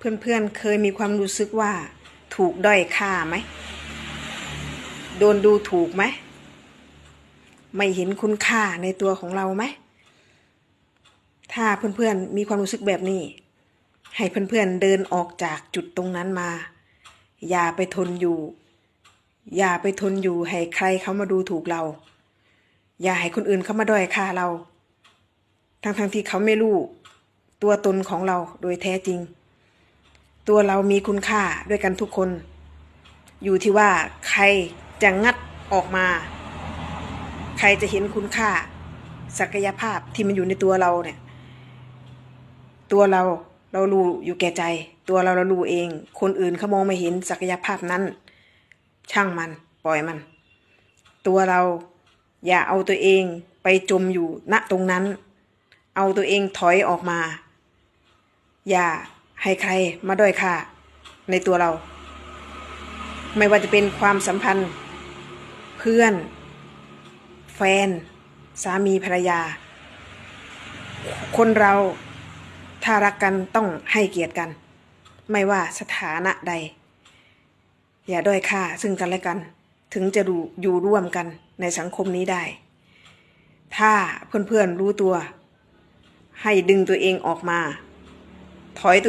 เพื่อนๆเคยมีความรู้สึกว่า ถูกด้อยค่าไหม โดนดูถูกไหม ไม่เห็นคุณค่าในตัวของเราไหม ถ้าเพื่อนๆมีความรู้สึกแบบนี้ ให้เพื่อนๆเดินออกจากจุดตรงนั้นมา อย่าไปทนอยู่ อย่าไปทนอยู่ให้ใครเขามาดูถูกเรา อย่าให้คนอื่นเขามาด้อยค่าเรา ทั้งๆที่เขาไม่รู้ตัวตนของเราโดยแท้จริง ตัวเรามีคุณค่าด้วยกันทุกคน อยู่ที่ว่าใครจะงัดออกมา ใครจะเห็นคุณค่า ศักยภาพที่มันอยู่ในตัวเราเนี่ย ตัวเราเรารู้อยู่แก่ใจ ตัวเราเรารู้เอง คนอื่นเขามองไม่เห็นศักยภาพนั้น ช่างมันปล่อยมัน ตัวเราอย่าเอาตัวเองไปจมอยู่ณตรงนั้น เอาตัวเองถอยออกมา อย่า ให้ใครมาด้อยค่าในตัวเรา ไม่ว่าจะเป็นความสัมพันธ์ เพื่อน แฟน สามีภรรยา คนเราถ้ารักกันต้องให้เกียรติกัน ไม่ว่าสถานะใด อย่าด้อยค่าซึ่งกันและกัน ถึงจะอยู่ร่วมกันในสังคมนี้ได้ ถ้าเพื่อนๆรู้ตัว ให้ดึงตัวเองออกมา ถอยตัว